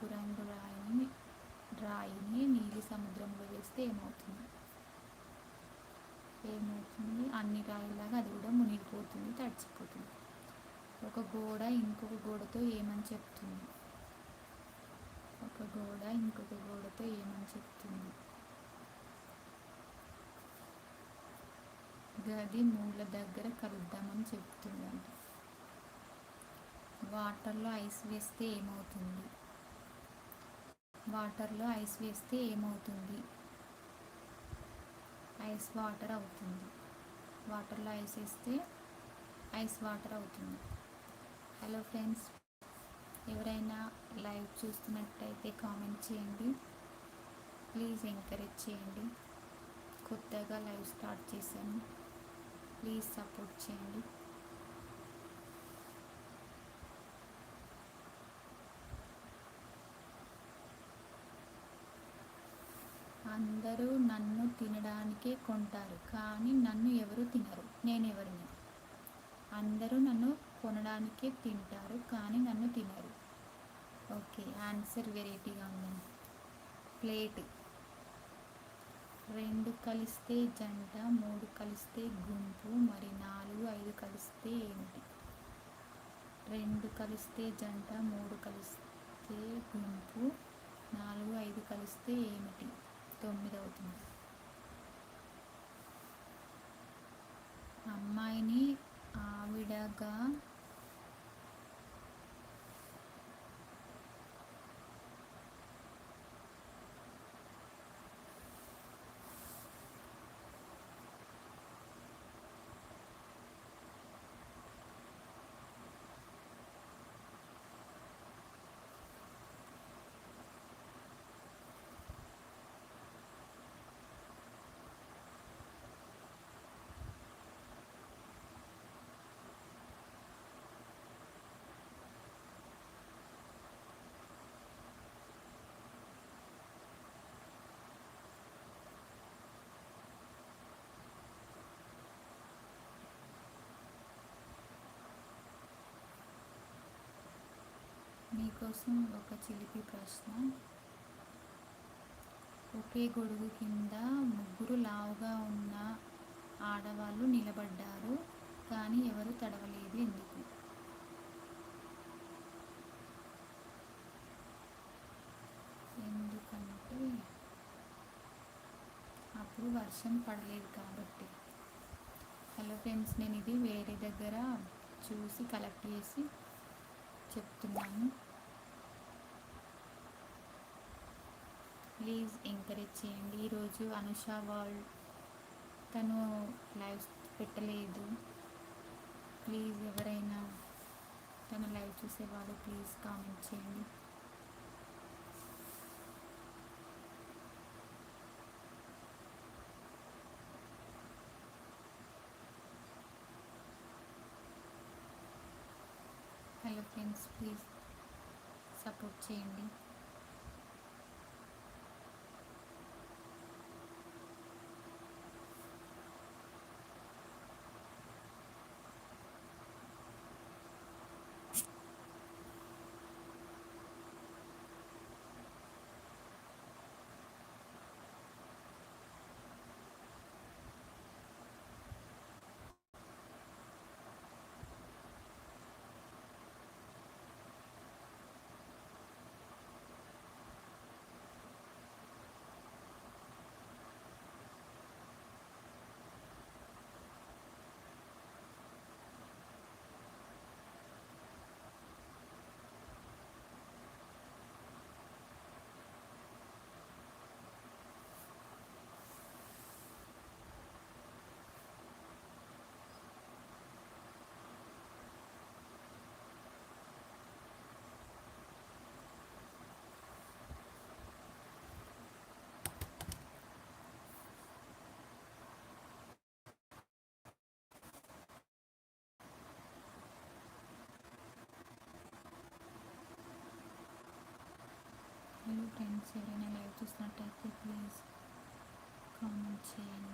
ఎరుపు రంగు రాయిని రాయిని నీలి సముద్రంలో వేస్తే ఏమవుతుంది? ఏమవుతుంది? అన్ని రాయిలాగా అది కూడా మునిగిపోతుంది తడిచిపోతుంది. ఒక గోడ ఇంకొక గోడతో ఏమని చెప్తుంది? ఒక గోడ ఇంకొక గోడతో ఏమని చెప్తుంది? గది మూల దగ్గర కలుద్దామని చెప్తుందంట. వాటర్లో ఐస్ వేస్తే ఏమవుతుంది? వాటర్లో ఐస్ వేస్తే ఏమవుతుంది? ఐస్ వాటర్ అవుతుంది. వాటర్లో ఐస్ వేస్తే ఐస్ వాటర్ అవుతుంది. హలో ఫ్రెండ్స్ ఎవరైనా లైవ్ చూస్తున్నట్టయితే కామెంట్ చేయండి. ప్లీజ్ ఎంకరేజ్ చేయండి. కొత్తగా లైవ్ స్టార్ట్ చేశాను. ప్లీజ్ సపోర్ట్ చేయండి. అందరూ నన్ను తినడానికే కొంటారు కానీ నన్ను ఎవరు తినరు నేను ఎవరిని అందరూ నన్ను కొనడానికే తింటారు కానీ నన్ను తినరు. ఓకే ఆన్సర్ వెరైటీగా ఉందండి. ప్లేట్. రెండు కలిస్తే జంట మూడు కలిస్తే గుంపు మరి నాలుగు ఐదు కలిస్తే ఏమిటి? రెండు కలిస్తే జంట మూడు కలిస్తే గుంపు నాలుగు ఐదు కలిస్తే ఏమిటి? తొమ్మిది అవుతుంది అమ్మాయిని ఆవిడగా మీకోసం ఒక చిలిపి ప్రశ్న. ఒకే గొడుగు కింద ముగ్గురు లావుగా ఉన్న ఆడవాళ్ళు నిలబడ్డారు కానీ ఎవరు తడవలేదు ఎందుకు? ఎందుకంటే అప్పుడు వర్షం పడలేదు కాబట్టి. హలో ఫ్రెండ్స్ నేను ఇది వేరే దగ్గర చూసి కలెక్ట్ చేసి చెప్తున్నాను. ప్లీజ్ ఎంకరేజ్ చేయండి. ఈరోజు అనుష వాళ్ళు తను లైవ్ పెట్టలేదు. ప్లీజ్ ఎవరైనా తను లైవ్ చూసేవాళ్ళు ప్లీజ్ కామెంట్ చేయండి. హలో ఫ్రెండ్స్ ప్లీజ్ సపోర్ట్ చేయండి హలో ఫ్రెండ్స్ ఎవరైనా లైవ్ చూసినట్టయితే ప్లీజ్ కామెంట్ చేయండి.